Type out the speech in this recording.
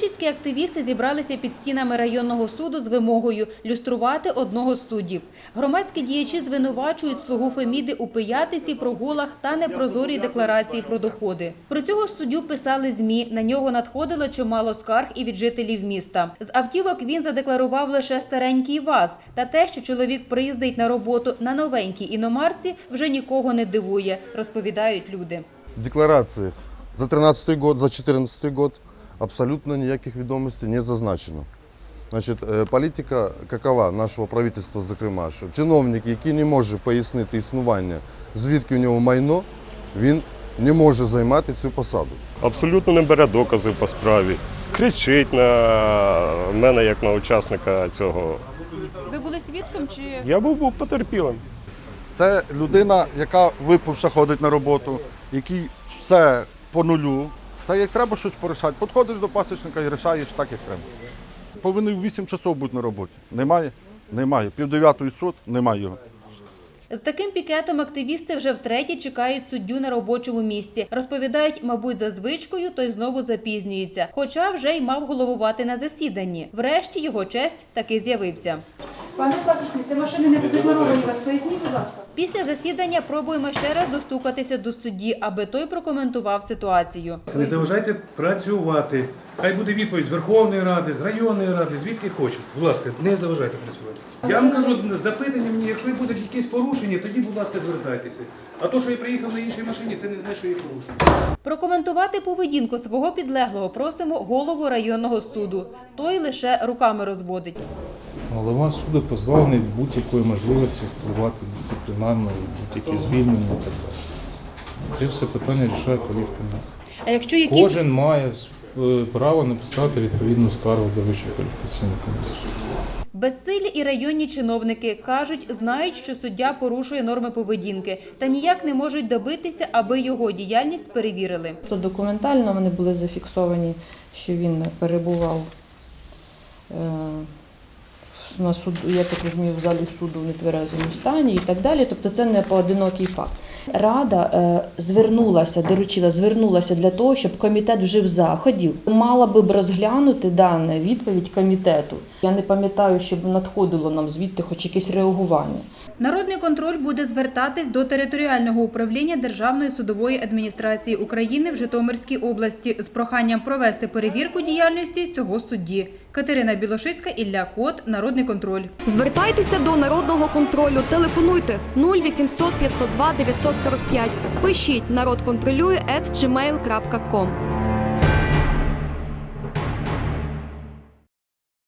Коростишівські активісти зібралися під стінами районного суду з вимогою люструвати одного з суддів. Громадські діячі звинувачують слугу Феміди у пиятиці, прогулах та непрозорій декларації про доходи. Про цього суддю писали ЗМІ. На нього надходило чимало скарг і від жителів міста. З автівок він задекларував лише старенький ВАЗ. Та те, що чоловік приїздить на роботу на новенькій іномарці, вже нікого не дивує, розповідають люди. В деклараціях за 13 год, за 14 год абсолютно ніяких відомостей не зазначено. Значить, е, політика какова нашого правительства, зокрема, що чиновник, який не може пояснити існування, звідки у нього майно, він не може займати цю посаду. абсолютно не бере докази по справі, кричить на мене як на учасника цього. Ви були свідком чи Я був, був потерпілим. Це людина, яка випивша ходить на роботу, який все по нулю. Та як треба щось порішати, підходиш до пасічника і рішаєш так, як треба. Повинен 8 часов бути на роботі. Немає? Немає. Пів дев'ятої суд, немає його. З таким пікетом активісти вже втретє чекають суддю на робочому місці. Розповідають, мабуть, за звичкою, той знову запізнюється. Хоча вже й мав головувати на засіданні. Врешті його честь таки з'явився. Пане пасічник, це машини не задекларовані. Вас поясніть, будь ласка. Після засідання пробуємо ще раз достукатися до судді, аби той прокоментував ситуацію. Не заважайте працювати. Хай буде відповідь з Верховної Ради, з районної ради, звідки хочуть. Будь ласка, не заважайте працювати. Я вам кажу, запитання мені, якщо будуть якісь порушення, тоді, будь ласка, звертайтеся. А то, що я приїхав на іншій машині, це не значить, що є порушення. Прокоментувати поведінку свого підлеглого просимо голову районного суду. Той лише руками розводить. Голова суду позбавлений будь-якої можливості впливати дисциплінарно, будь-які звільнення і так далі. Це все питання рішає колівка нас. А якщо якісь Кожен має е, право написати відповідну скаргу до Вищої кваліфікаційної комісії. Безсилі і районні чиновники кажуть, знають, що суддя порушує норми поведінки, та ніяк не можуть добитися, аби його діяльність перевірили. То документально вони були зафіксовані, що він перебував е, на суду, я так розумію, в залі суду в нетверезому стані і так далі. Тобто це не поодинокий факт. Рада е, звернулася, доручила, звернулася для того, щоб комітет вжив заходів. Мала би б розглянути дане відповідь комітету. Я не пам'ятаю, щоб надходило нам звідти хоч якесь реагування. Народний контроль буде звертатись до територіального управління Державної судової адміністрації України в Житомирській області з проханням провести перевірку діяльності цього судді. Катерина Білошицька, Ілля Кот, Народний контроль. Звертайтеся до народного контролю. Телефонуйте 0800 502 945. Пишіть народ контролює.